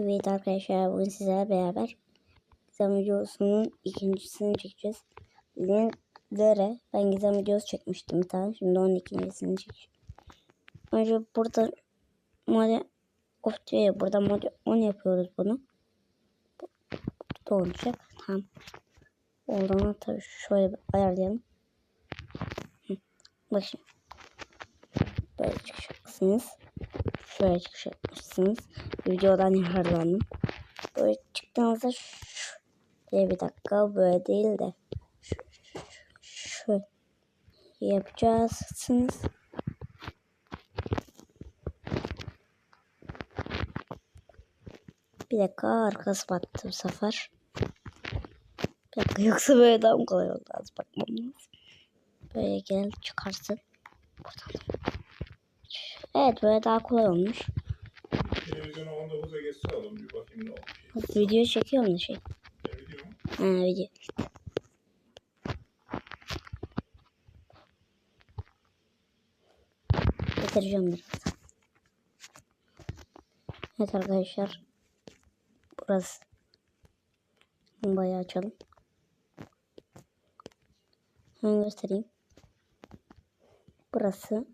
Evet arkadaşlar bugün sizlerle beraber gizem videosunun ikincisini çekeceğiz. Linklere ben gizem videosu çekmiştim bir. Şimdi onun ikincisini çekeceğim. Önce burada mode of diyor burada mode 10 yapıyoruz bunu. Bu da olacak. Tamam. Oradan tabii şöyle ayarlayalım. Hı. Bak şimdi. Böyle çıkacaksınız. Şöyle çıkacaksınız. Videodan yararlandım. Böyle çıktığınızda diye bir dakika böyle değil de şöyle yapacaksınız. Bir dakika arkası battı bu sefer. Bir dakika yoksa böyle daha mı kolay oldu? Az bakmam lazım. Böyle gel çıkarsın. Buradan. Evet böyle daha kolay olmuş. Televizyona 19'a geçse alın bir bakayım ne olmuş. Video çekiyorum da şey. Ne video mu? Ha video. Getireceğim biraz. Evet arkadaşlar. Burası. Bayağı açalım. Hemen göstereyim. Burası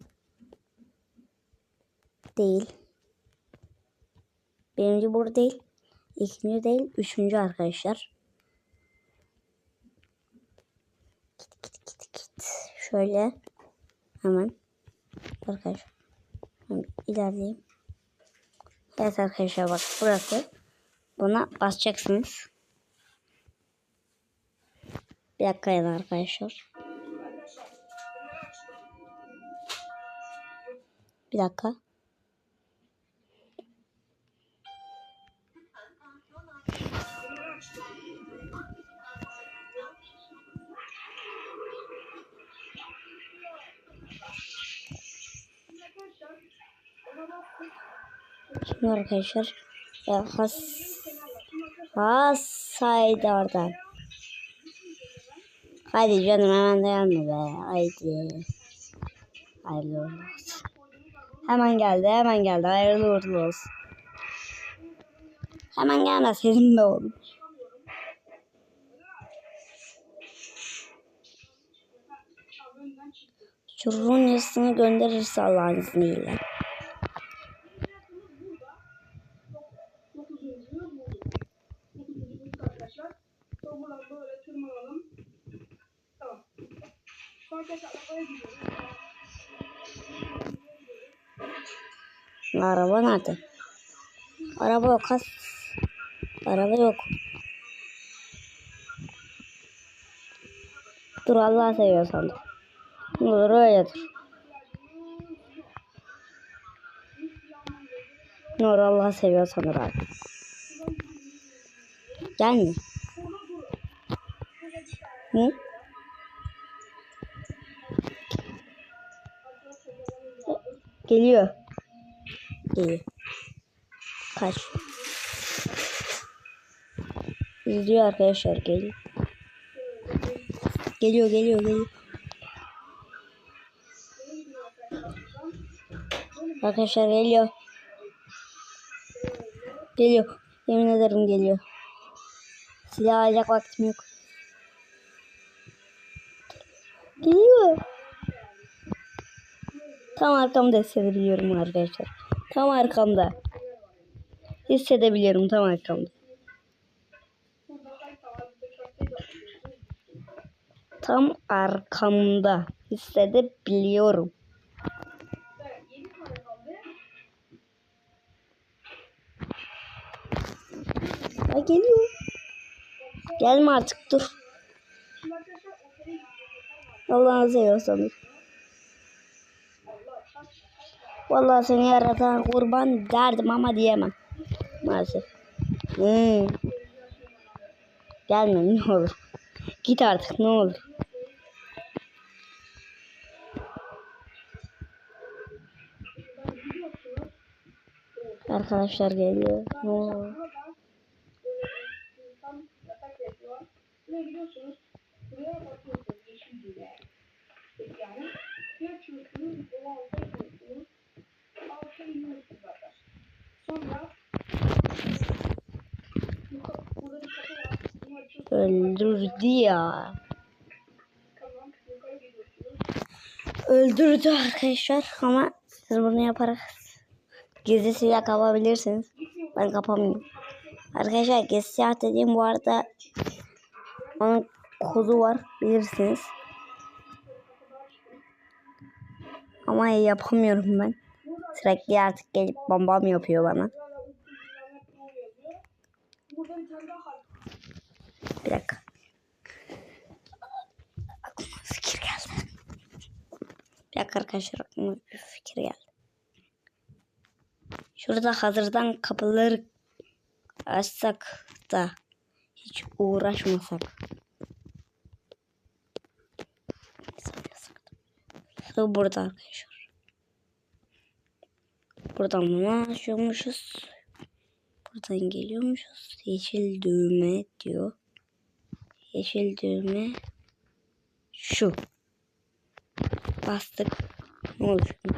değil. Birinci burada değil. İkinci değil. Üçüncü arkadaşlar. Git git git git. Şöyle. Hemen. Arkadaşlar. Hemen ilerleyeyim. Evet arkadaşlar bak burası. Buna basacaksınız. Bir dakika yana arkadaşlar. Bir dakika. Şimdi arkadaşlar ya has hasaydı oradan. Haydi canım hemen dayanma be. Haydi. Hayırlı uğurlu olsun. Hemen geldi hemen geldi. Hayırlı uğurlu olsun. Hemen gelmeseydin be oğlum. Çocuğun yazısını gönderirse Allah'ın izniyle. arkadaşlar. Sonra buradan böyle tırmanalım. Tamam. Sonra tekrar arabaya gidiyoruz. Araba nerede? Araba yok. Has. Araba yok. Dur Allah seviyorsan dur. Ne olur öyle dur. Ne Allah seviyorsan dur abi. Gelme. Ne? Geliyor. Geliyor. Kaç. İzliyor arkadaşlar geliyor. Geliyor geliyor geliyor. Arkadaşlar geliyor. Geliyor. Yemin ederim geliyor. Silah alacak vaktim yok. Geliyor. Tam arkamda hissedebiliyorum arkadaşlar. Tam arkamda. Hissedebiliyorum tam arkamda. Tam arkamda hissedebiliyorum. Ha geliyor. Gelme artık dur. Allah'ını seviyorsan. Vallahi seni yaratan kurban derdim ama diyemem. Maalesef. Hmm. Gelme ne olur. Git artık ne olur. Arkadaşlar geliyor. Ne olur. Öldürdü ya. Öldürdü arkadaşlar ama siz bunu yaparak gizli silah kapabilirsiniz. Ben kapamıyorum. Arkadaşlar gizli silah dediğim bu arada onun kodu var bilirsiniz. Ama yapamıyorum ben. Sürekli artık gelip bombam yapıyor bana. Bir dakika. Aklıma fikir geldi. Bir dakika arkadaşlar aklıma bir fikir geldi. Şurada hazırdan kapıları açsak da hiç uğraşmasak. Şu burada arkadaşlar. Buradan bunu açıyormuşuz. Buradan geliyormuşuz. Yeşil düğme diyor. Yeşil düğme şu. Bastık. Ne?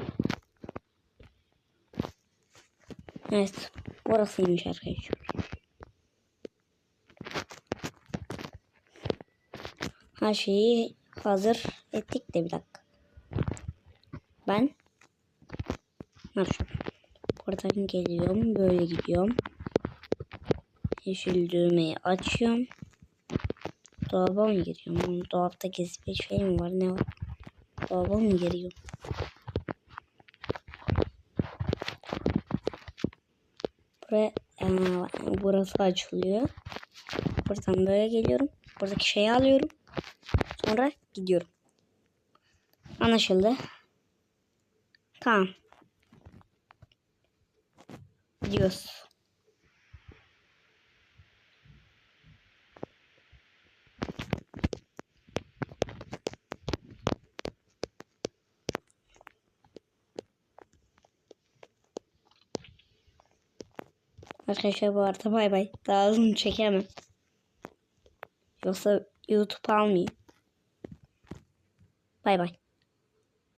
Evet. Burasıymış arkadaşlar. Her şeyi hazır ettik de bir dakika. Ben ne yapacağım? Buradan geliyorum. Böyle gidiyorum. Yeşil düğmeyi açıyorum. Dolaba mı giriyorum? Dolapta gizli bir şey mi var? Ne var? Dolaba mı giriyorum? Buraya, Aa, burası açılıyor. Buradan böyle geliyorum. Buradaki şeyi alıyorum. Sonra gidiyorum. Anlaşıldı. Tamam. Gidiyoruz. Arkadaşlar bu arada bay bay. Daha uzun çekemem. Yoksa YouTube almıyor. Bay bay.